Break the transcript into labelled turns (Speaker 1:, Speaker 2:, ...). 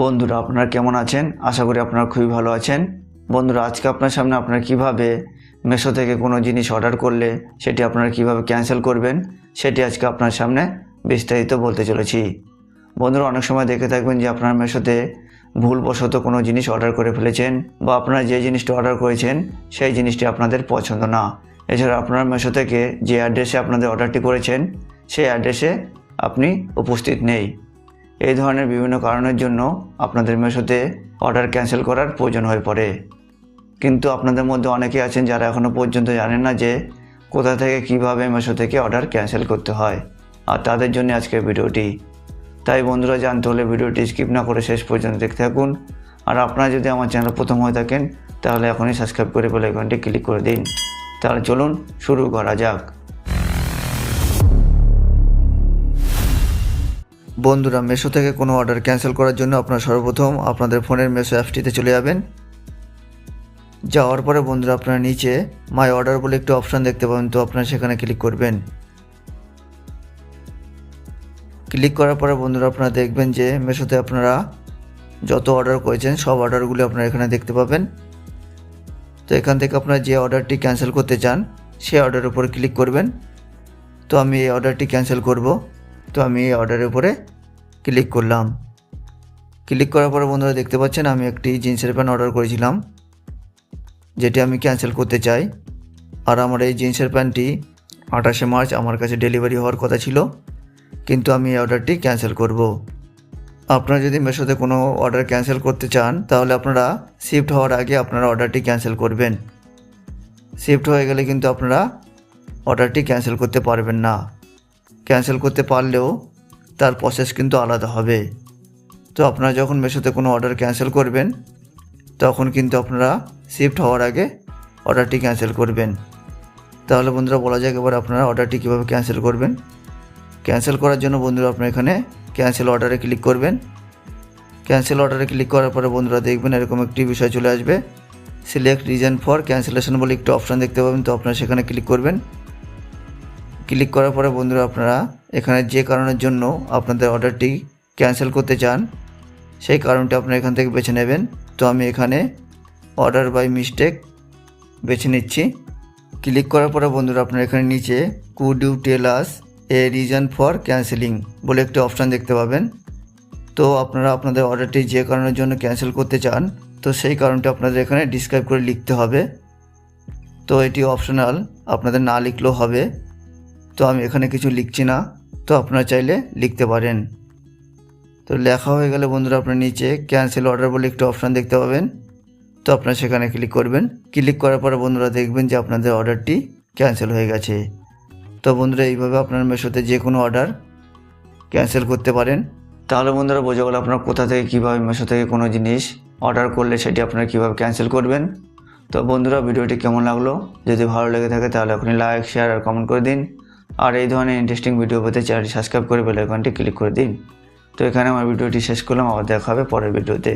Speaker 1: বন্ধুরা, আপনারা কেমন আছেন? আশা করি আপনারা খুবই ভালো আছেন। বন্ধুরা, আজকে আপনার সামনে আপনারা কীভাবে মেশো থেকে কোনো জিনিস অর্ডার করলে সেটি আপনারা কীভাবে ক্যান্সেল করবেন, সেটি আজকে আপনার সামনে বিস্তারিত বলতে চলেছি। বন্ধুরা, অনেক সময় দেখে থাকবেন যে আপনার মেশোতে ভুলবশত কোনো জিনিস অর্ডার করে ফেলেছেন বা আপনারা যে জিনিসটা অর্ডার করেছেন সেই জিনিসটি আপনাদের পছন্দ না। এছাড়া আপনার মেশো থেকে যে অ্যাড্রেসে আপনাদের অর্ডারটি করেছেন, সেই অ্যাড্রেসে আপনি উপস্থিত নেই। এই ধরনের বিভিন্ন কারণের জন্য আপনাদের মেশোতে অর্ডার ক্যান্সেল করার প্রয়োজন হয়ে পড়ে। কিন্তু আপনাদের মধ্যে অনেকে আছেন যারা এখনও পর্যন্ত জানেন না যে কোথা থেকে কীভাবে মেশো থেকে অর্ডার ক্যান্সেল করতে হয়। আর তাদের জন্য আজকের ভিডিওটি। তাই বন্ধুরা, জানতে হলে ভিডিওটি স্কিপ না করে শেষ পর্যন্ত দেখতে থাকুন। আর আপনারা যদি আমার চ্যানেল প্রথম হয়ে থাকেন, তাহলে এখনই সাবস্ক্রাইব করে বেল আইকনটি ক্লিক করে দিন। তাহলে চলুন শুরু করা যাক। বন্ধুরা, মেশো থেকে কোনো অর্ডার ক্যান্সেল করার জন্য আপনারা সর্বপ্রথম আপনাদের ফোনের মেশো অ্যাপসটিতে চলে যাবেন। যাওয়ার পরে বন্ধুরা, আপনারা নিচে মাই অর্ডার বলে একটি অপশান দেখতে পাবেন, তো আপনারা সেখানে ক্লিক করবেন। ক্লিক করার পরে বন্ধুরা, আপনারা দেখবেন যে মেশোতে আপনারা যত অর্ডার করেছেন, সব অর্ডারগুলি আপনারা এখানে দেখতে পাবেন। তো এখান থেকে আপনারা যে অর্ডারটি ক্যান্সেল করতে চান, সেই অর্ডারের উপরে ক্লিক করবেন। তো আমি এই অর্ডারটি ক্যান্সেল করব। তো আমি এই অর্ডারের উপরে ক্লিক করলাম। ক্লিক করার পরে বন্ধুরা দেখতে পাচ্ছেন আমি একটি জিন্সের প্যান্ট অর্ডার করেছিলাম, যেটি আমি ক্যান্সেল করতে চাই। আর আমার এই জিন্সের প্যান্টটি আঠাশে মার্চ আমার কাছে ডেলিভারি হওয়ার কথা ছিল, কিন্তু আমি এই অর্ডারটি ক্যান্সেল করব। আপনারা যদি মেশোতে কোনো অর্ডার ক্যান্সেল করতে চান, তাহলে আপনারা শিফট হওয়ার আগে আপনারা অর্ডারটি ক্যান্সেল করবেন। শিফট হয়ে গেলে কিন্তু আপনারা অর্ডারটি ক্যান্সেল করতে পারবেন না। ক্যান্সেল করতে পারলেও তার প্রসেস কিন্তু আলাদা হবে। তো আপনারা যখন মেশোতে কোনো অর্ডার ক্যান্সেল করবেন, তখন কিন্তু আপনারা শিফট হওয়ার আগে অর্ডারটি ক্যান্সেল করবেন। তাহলে বন্ধুরা বলা যাক এবার আপনারা অর্ডারটি কীভাবে ক্যান্সেল করবেন। ক্যান্সেল করার জন্য বন্ধুরা আপনারা এখানে ক্যান্সেল অর্ডারে ক্লিক করবেন। ক্যান্সেল অর্ডারে ক্লিক করার পরে বন্ধুরা দেখবেন এরকম একটি বিষয় চলে আসবে। সিলেক্ট রিজন ফর ক্যান্সেলেশন বলে একটি অপশান দেখতে পাবেন, তো আপনারা সেখানে ক্লিক করবেন। ক্লিক করার পরে বন্ধুরা আপনারা এখানে যে কারণের জন্য আপনাদের অর্ডারটি ক্যান্সেল করতে চান, সেই কারণটি আপনারা এখান থেকে বেছে নেবেন। তো আমি এখানে অর্ডার বাই মিস্টেক বেছে নিচ্ছি। ক্লিক করার পরে বন্ধুরা আপনারা এখানে নিচে could you tell a reason for cancelling বলে একটি অপশান দেখতে পাবেন। তো আপনারা আপনাদের অর্ডারটি যে কারণের জন্য ক্যান্সেল করতে চান, তো সেই কারণটি আপনাদের এখানে ডিসক্রাইব করে লিখতে হবে। তো এটি অপশনাল, আপনাদের না লিখলেও হবে। আমি এখানে কিছু লিখছি না, তো আপনারা চাইলে লিখতে পারেন। তো লেখা হয়ে গেলে বন্ধুরা আপনার নিচে ক্যান্সেল অর্ডার বলে একটি অপশান দেখতে পাবেন। তো আপনারা সেখানে ক্লিক করবেন। ক্লিক করার পরে বন্ধুরা দেখবেন যে আপনাদের অর্ডারটি ক্যান্সেল হয়ে গেছে। তো বন্ধুরা এইভাবে আপনার মেশোতে যে কোনো অর্ডার ক্যান্সেল করতে পারেন। তাহলে বন্ধুরা বোঝা গেল আপনার কোথা থেকে কীভাবে মেশো থেকে কোনো জিনিস অর্ডার করলে সেটি আপনারা কীভাবে ক্যান্সেল করবেন। তো বন্ধুরা ভিডিওটি কেমন লাগল? যদি ভালো লেগে থাকে তাহলে আপনি লাইক শেয়ার আর কমেন্ট করে দিন। আর এই ধরনের ইন্টারেস্টিং ভিডিও পেতে চ্যানেলটি সাবস্ক্রাইব করে বেল আইকনটি ক্লিক করে দিন। তো এখানে আমার ভিডিওটি শেষ করলাম, আবার দেখা হবে পরের ভিডিওতে